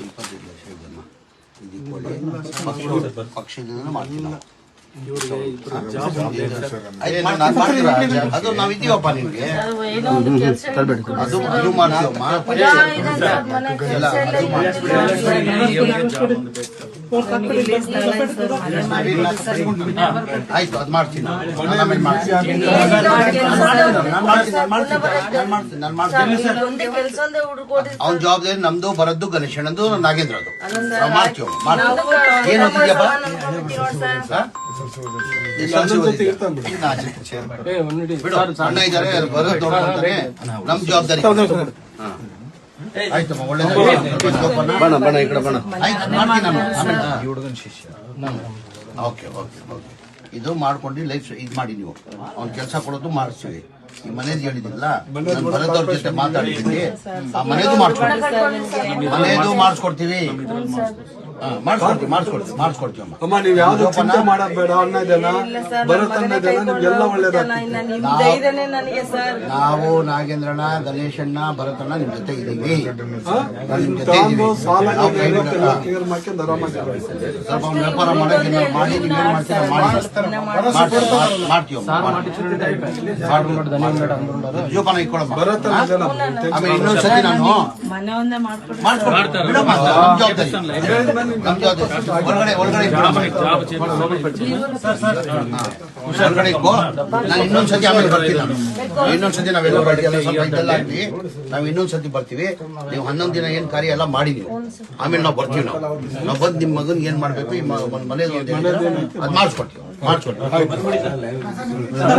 ಇಪ್ಪತ್ತೈದು ಲಕ್ಷ ಇದೆಯಮ್ಮ ಇದು ಇಟ್ಕೊಳ್ಳಿ. ಪಕ್ಷ- ಪಕ್ಷದಿಂದ ಮಾಡ್ತೀವಿ ನಾವು? ಅದು ನಾವ್ ಇದೀವಪ್ಪ ನಿಮ್ಗೆ ಏನೋ ಒಂದು ಕೆಲ್ಸ ಅದು ಅದು ಮಾಡ್ತೀವಮ್ಮ ಅದು ಆಯ್ತು ಅದು ಮಾಡ್ತೀನಿ ಅವ್ನ ಜವಾಬ್ದಾರಿ ನಮ್ದು ಬರದ್ದು ಗಣೇಶನದು ನಾಗೇಂದ್ರದು ನಾವು ಮಾಡ್ತೀವಿ ಮಾಡ್ತೀವಿ. ಏನು ಓದ್ತಿದ್ಯಪ್ಪ ಹಾ? ಎಷ್ಟು ವರ್ಷ ಓದಿದ್ಯಾ? ಇನ್ನು ಆಚೆ chair ಬೇಡ. ಬಿಡು ಅಣ್ಣ ಇದ್ದಾರೆ ಬರೋದು ನಮ್ ಜವಾಬ್ದಾರಿ. ಆಯ್ತಮ್ಮ ಒಳ್ಳೆ ಬಣ ಬಣ ಈ ಕಡೆ ಬಣ ಆಯ್ತು ಮಾಡ್ತೀನಿ ನಾನು. ಆಮೇಲೆ ಓಕೆ ಓಕೆ ಓಕೆ. ಇದು ಮಾಡ್ಕೊಂಡು ಲೈಫ್ ಇದು ಮಾಡಿ ನೀವು. ಅವ್ನ ಕೆಲಸ ಕೊಡೋದು ಮಾಡಿಸ್ತೀವಿ. ಈ ಮನೇದು ಹೇಳಿದಿಲ್ಲ ನಾನು ಭರತ್ ಜೊತೆ ಮಾತಾಡಿದ್ದೀನಿ ಆ ಮನೇದು ಮಾಡಿಸ್ಕೊಡ್ತೀವಿ ಮನೇದು ಮಾಡಿಸ್ಕೊಡ್ತೀವಿ. ಮಾಡಿಸ್ಕೊಡ್ತೀವಿ ಮಾಡಿಸ್ಕೊಡ್ತೀವಿ ಮಾಡಿಸ್ಕೊಡ್ತೀವಿ ಅಮ್ಮ. ಅಮ್ಮ ನೀವ್ ಯಾವ್ದು ಚಿಂತೆ ಅನ್ನೋದನ್ನ ಭರತ್ ಅನ್ನೋದನ್ನ ನಿಮ್ಗೆಲ್ಲ ಒಳ್ಳೇದಾಗ್ತದೆ. ನಾವು ನಾಗೇಂದ್ರಣ್ಣ ಗಣೇಶಣ್ಣ ಭರತಣ್ಣ ನಿಮ್ ಜೊತೆ ಇದೀವಿ ನಿಮ್ ಜೊತೆ ಸಾಲ ನಾವು ಕೈ ಎಲ್ಲ ಬಿಡಲ್ಲ. ಕ್ಲಿಯರ್ ಮಾಡ್ಕೊಂಡು ಆರಾಮಾಗಿರ್ಬೇಕು ಸ್ವಲ್ಪ ಒಂದ್ ವ್ಯಾಪಾರ ಮಾಡಕ್ಕೆ ಏನಾದ್ರು ಮಾಡಿ ಮಾಡ್ತೀರಾ ಮಾಡ್ತೀವಿ, ಮಾಡ್ತೀವಿ. ಜೋಪಾನ ಇಟ್ಕೊಳಮ್ಮ ಭರತ್ ಅನ್ನೋದನ್ನ tension ಆಮೇಲೆ ಇನ್ನೊಂದ್ಸತಿ ನಾನು ಮನೆ ಒಂದೇ. ಬಿಡಮ್ಮ, ನಮ್ ಜವಾಬ್ದಾರಿ. ಹೊರಗಡೆ ಇಕ್ಕೋ ನಾನು ಇನ್ನೊಂದ್ಸತಿ ಆಮೇಲೆ ಬರ್ತೀನಿ ನಾನು. ಇನ್ನೊಂದ್ಸತಿ ನಾವೆಲ್ಲ ಬರ್ತೀವಿ. ಸ್ವಲ್ಪ ಇದೆಲ್ಲ ಆಗ್ಲಿ. ನಾವು ಇನ್ನೊಂದ್ಸತಿ ಬರ್ತೀವಿ. ನೀವು ಹನ್ನೊಂದು ದಿನ ಏನ್ ಕಾರ್ಯ ಎಲ್ಲ ಮಾಡಿ ನೀವು. ಆಮೇಲೆ ನಾವು ಬರ್ತೀವಿ ನಾವು. ನಾವು ಬಂದು ನಿಮ್ಮ ಮಗನ್ ಏನ್ ಮಾಡ್ಬೇಕು? ಈ ಮ- ಒಂದ್ ಮನೇಲಿ ಒಂದ್ ಹೇಳಿದ್ರೆ ಅದ್ ಮಾಡಿಸ್ಕೊಡ್ತೀವಿ. ಮಾಡಿಸ್ಕೊಡ್ತೀವಿ.